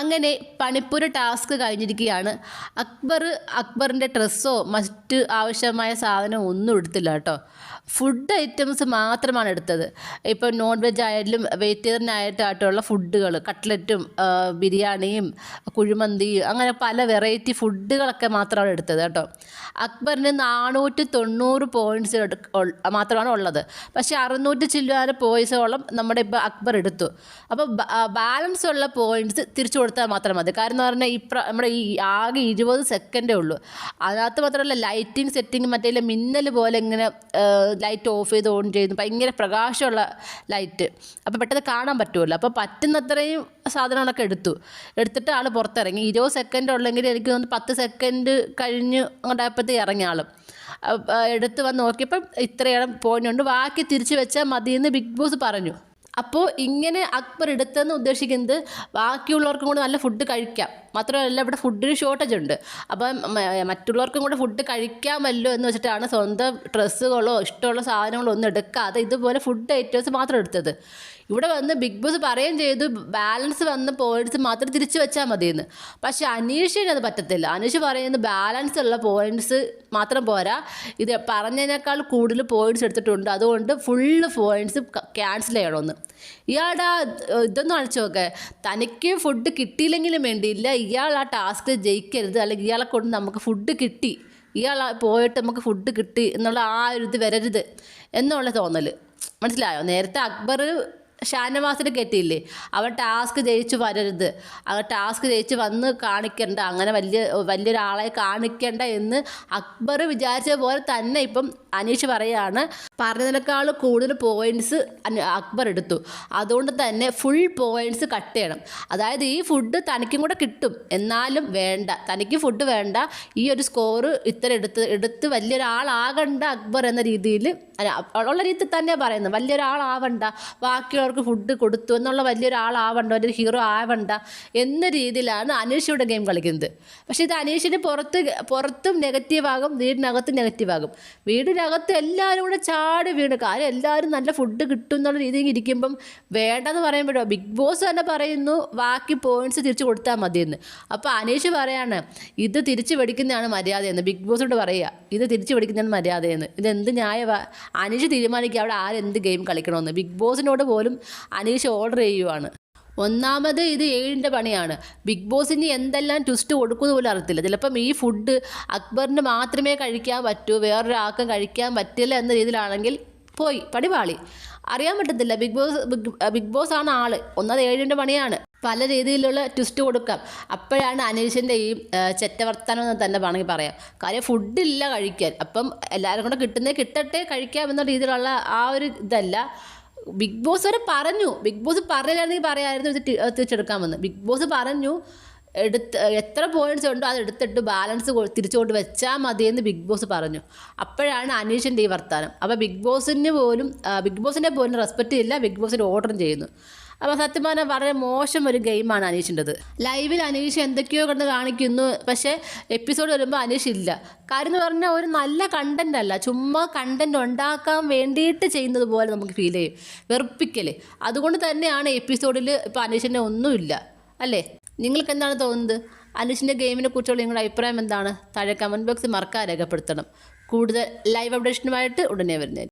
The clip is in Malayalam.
അങ്ങനെ പണിപ്പുര ടാസ്ക് കഴിഞ്ഞിരിക്കുകയാണ്. അക്ബർ അക്ബറിന്റെ ഡ്രസ്സോ മറ്റ് ആവശ്യമായ സാധനം ഒന്നും എടുത്തില്ല കേട്ടോ. ഫുഡ് ഐറ്റംസ് മാത്രമാണ് എടുത്തത്. ഇപ്പോൾ നോൺ വെജ് ആയാലും വെജിറ്റേറിയനായിട്ടായിട്ടുള്ള ഫുഡുകൾ കട്ട്ലറ്റും ബിരിയാണിയും കുഴിമന്തിയും അങ്ങനെ പല വെറൈറ്റി ഫുഡുകളൊക്കെ മാത്രമാണ് എടുത്തത് കേട്ടോ. അക്ബറിന് നാനൂറ്റി തൊണ്ണൂറ് പോയിന്റ്സ് മാത്രമാണ് ഉള്ളത്. പക്ഷേ അറുന്നൂറ്റി ചില്ലുവാന പോയിസോളം നമ്മുടെ ഇപ്പോൾ അക്ബർ എടുത്തു. അപ്പോൾ ബാലൻസ് ഉള്ള പോയിന്റ്സ് തിരിച്ചു കൊടുത്താൽ മാത്രം മതി. കാരണം എന്ന് പറഞ്ഞാൽ ഈ പ്ര- നമ്മുടെ ഈ ആകെ ഇരുപത് സെക്കൻഡേ ഉള്ളൂ. അതിനകത്ത് മാത്രമല്ല ലൈറ്റിംഗ് സെറ്റിംഗ് മറ്റേ മിന്നൽ പോലെ ഇങ്ങനെ ലൈറ്റ് ഓഫ് ചെയ്ത് ഓൺ ചെയ്യുന്നു. ഭയങ്കര പ്രകാശമുള്ള ലൈറ്റ് അപ്പോൾ പെട്ടെന്ന് കാണാൻ പറ്റുമല്ലോ. അപ്പോൾ പറ്റുന്നത്രയും സാധനങ്ങളൊക്കെ എടുത്തു. എടുത്തിട്ട് ആൾ പുറത്തിറങ്ങി. ഇരുപത് സെക്കൻഡ് ഉള്ളെങ്കിൽ എനിക്ക് തോന്നുന്നു പത്ത് സെക്കൻഡ് കഴിഞ്ഞ് അങ്ങോട്ടായപ്പോഴത്തേക്ക് ഇറങ്ങിയ ആൾ എടുത്ത് വന്ന് നോക്കിയപ്പം ഇത്രയേറെ ഉണ്ട്. ബാക്കി തിരിച്ചു വെച്ചാൽ മതിയെന്ന് ബിഗ് ബോസ് പറഞ്ഞു. അപ്പോൾ ഇങ്ങനെ അക്ബർ എടുത്തെന്ന് ഉദ്ദേശിക്കുന്നത് ബാക്കിയുള്ളവർക്കും കൂടെ നല്ല ഫുഡ് കഴിക്കാം. മാത്രമല്ല ഇവിടെ ഫുഡിന് ഷോർട്ടേജ് ഉണ്ട്. അപ്പം മറ്റുള്ളവർക്കും കൂടെ ഫുഡ് കഴിക്കാമല്ലോ എന്ന് വെച്ചിട്ടാണ് സ്വന്തം ഡ്രസ്സുകളോ ഇഷ്ടമുള്ള സാധനങ്ങളോ ഒന്നും എടുക്കാതെ ഇതുപോലെ ഫുഡ് ഐറ്റംസ് മാത്രം എടുത്തത്. ഇവിടെ വന്ന് ബിഗ് ബോസ് പറയുകയും ചെയ്തു ബാലൻസ് വന്ന് പോയിന്റ്സ് മാത്രം തിരിച്ചു വെച്ചാൽ മതിയെന്ന്. പക്ഷെ അനീഷിന് അത് പറ്റത്തില്ല. അനീഷ് പറയുന്നത് ബാലൻസ് ഉള്ള പോയിന്റ്സ് മാത്രം പോരാ. ഇത് പറഞ്ഞതിനേക്കാൾ കൂടുതൽ പോയിന്റ്സ് എടുത്തിട്ടുണ്ട്. അതുകൊണ്ട് ഫുള്ള് പോയിന്റ്സ് ക്യാൻസൽ ചെയ്യണമെന്ന്. ഇയാളുടെ ഇതൊന്നും അടിച്ചു നോക്കെ. തനിക്ക് ഫുഡ് കിട്ടിയില്ലെങ്കിലും വേണ്ടിയില്ല. ഇയാൾ ആ ടാസ്ക് ജയിക്കരുത് അല്ലെങ്കിൽ ഇയാളെ കൊണ്ട് നമുക്ക് ഫുഡ് കിട്ടി. ഇയാൾ പോയിട്ട് നമുക്ക് ഫുഡ് കിട്ടി എന്നുള്ള ആ ഒരു ഇത് വരരുത്. എന്നുള്ള തോന്നൽ മനസ്സിലായോ? നേരത്തെ അക്ബർ ഷാനവാസിനെ കെട്ടിയില്ലേ അവൻ ടാസ്ക് ജയിച്ച് വരരുത്. അവൻ ടാസ്ക് ജയിച്ച് വന്ന് കാണിക്കണ്ട. അങ്ങനെ വലിയ വലിയൊരാളെ കാണിക്കണ്ട എന്ന് അക്ബർ വിചാരിച്ച പോലെ തന്നെ ഇപ്പം അനീഷ് പറയാണ്. പറഞ്ഞതിനേക്കാൾ കൂടുതൽ പോയിന്റ്സ് അക്ബർ എടുത്തു. അതുകൊണ്ട് തന്നെ ഫുൾ പോയിന്റ്സ് കട്ട് ചെയ്യണം. അതായത് ഈ ഫുഡ് തനിക്കും കൂടെ കിട്ടും. എന്നാലും വേണ്ട. തനിക്ക് ഫുഡ് വേണ്ട. ഈ ഒരു സ്കോറ് ഇത്ര എടുത്ത് എടുത്ത് വലിയൊരാളാകണ്ട അക്ബർ എന്ന രീതിയിൽ ഉള്ള രീതിയിൽ തന്നെയാണ് പറയുന്നത്. വലിയൊരാളാവണ്ട. ബാക്കിയുള്ളവർക്ക് ഫുഡ് കൊടുത്തു എന്നുള്ള വലിയൊരാളാവണ്ട ഒരു ഹീറോ ആവണ്ട എന്ന രീതിയിലാണ് അനീഷയുടെ ഗെയിം കളിക്കുന്നത്. പക്ഷേ ഇത് അനീഷിന് പുറത്ത് പുറത്തും നെഗറ്റീവാകും വീടിനകത്തും നെഗറ്റീവ് ആകും. വീടിനകത്ത് എല്ലാവരും കൂടെ ചാടി വീണ്. കാര്യം എല്ലാവരും നല്ല ഫുഡ് കിട്ടും എന്നുള്ള രീതിയിൽ ഇരിക്കുമ്പം വേണ്ടെന്ന് പറയുമ്പോഴോ ബിഗ് ബോസ് തന്നെ പറയുന്നു ബാക്കി പോയിന്റ്സ് തിരിച്ചു കൊടുത്താൽ മതിയെന്ന്. അപ്പോൾ അനീഷ് പറയാണ് ഇത് തിരിച്ചു പിടിക്കുന്നതാണ് മര്യാദയെന്ന്. ബിഗ് ബോസോട് പറയുക ഇത് തിരിച്ചു പിടിക്കുന്നതാണ് മര്യാദയെന്ന്. ഇത് എന്ത് ന്യായമാ അനീഷ് തീരുമാനിക്കുക അവിടെ ആരെന്ത് ഗെയിം കളിക്കണമെന്ന്. ബിഗ് ബോസിനോട് പോലും അനീഷ് ഓർഡർ ചെയ്യുവാണ്. ഒന്നാമത് ഇത് ഏഴിന്റെ പണിയാണ്. ബിഗ് ബോസിന് എന്തെല്ലാം ട്വിസ്റ്റ് കൊടുക്കുന്നു പോലും അറിയത്തില്ല. ചിലപ്പം ഈ ഫുഡ് അക്ബറിന് മാത്രമേ കഴിക്കാൻ പറ്റൂ വേറൊരാൾക്കും കഴിക്കാൻ പറ്റില്ല എന്ന രീതിയിലാണെങ്കിൽ പോയി പടിപാളി. അറിയാൻ പറ്റത്തില്ല ബിഗ് ബോസ് ബിഗ് ബോസ് ആണ് ആൾ. ഒന്നത് ഏഴിന്റെ പണിയാണ്. പല രീതിയിലുള്ള ട്വിസ്റ്റ് കൊടുക്കാം. അപ്പോഴാണ് അനീഷിന്റെ ഈ ചെറ്റവർത്താനം എന്ന് തന്നെ വേണമെങ്കിൽ പറയാം. കാര്യം ഫുഡില്ല കഴിക്കാൻ. അപ്പം എല്ലാവരും കൂടെ കിട്ടുന്നേ കിട്ടട്ടെ കഴിക്കാം എന്ന രീതിയിലുള്ള ആ ഒരു ഇതല്ല. ബിഗ് ബോസ് വരെ പറഞ്ഞു. ബിഗ് ബോസ് പറഞ്ഞില്ലായിരുന്നെങ്കിൽ പറയാമായിരുന്നു ഇത് തിരിച്ചെടുക്കാമെന്ന്. ബിഗ് ബോസ് പറഞ്ഞു എടുത്ത് എത്ര പോയിന്റ്സ് ഉണ്ടോ അത് എടുത്തിട്ട് ബാലൻസ് തിരിച്ചുകൊണ്ട് തിരിച്ചു കൊണ്ട് വെച്ചാൽ മതിയെന്ന് ബിഗ് ബോസ് പറഞ്ഞു. അപ്പോഴാണ് അനീഷിന്റെ ഈ വർത്താനം. അപ്പോൾ ബിഗ് ബോസിന് പോലും ബിഗ് ബോസിനെ പോലും റെസ്പെക്റ്റ് ഇല്ല. ബിഗ് ബോസിന്റെ ഓർഡറും ചെയ്യുന്നു. അപ്പോൾ സത്യം പറഞ്ഞാൽ വളരെ മോശം ഒരു ഗെയിമാണ് അനീഷിന്റെത്. ലൈവിൽ അനീഷ് എന്തൊക്കെയോ കണ്ട് കാണിക്കുന്നു പക്ഷേ എപ്പിസോഡ് വരുമ്പോൾ അനീഷ് ഇല്ല. കാര്യം എന്ന് പറഞ്ഞാൽ ഒരു നല്ല കണ്ടന്റ് അല്ല. ചുമ്മാ കണ്ടന്റ് ഉണ്ടാക്കാൻ വേണ്ടിയിട്ട് ചെയ്യുന്നത് പോലെ നമുക്ക് ഫീൽ ചെയ്യും. വെറുപ്പിക്കൽ. അതുകൊണ്ട് തന്നെയാണ് എപ്പിസോഡിൽ ഇപ്പോൾ അനീഷിന്റെ ഒന്നുമില്ല അല്ലേ? നിങ്ങൾക്ക് എന്താണ് തോന്നുന്നത്? അനീഷിന്റെ ഗെയിമിനെ കുറിച്ചുള്ള നിങ്ങളുടെ അഭിപ്രായം എന്താണ്? താഴെ കമന്റ് ബോക്സിൽ മറക്കാൻ രേഖപ്പെടുത്തണം. കൂടുതൽ ലൈവ് അപ്ഡേഷനുമായിട്ട് ഉടനെ വരുന്നത്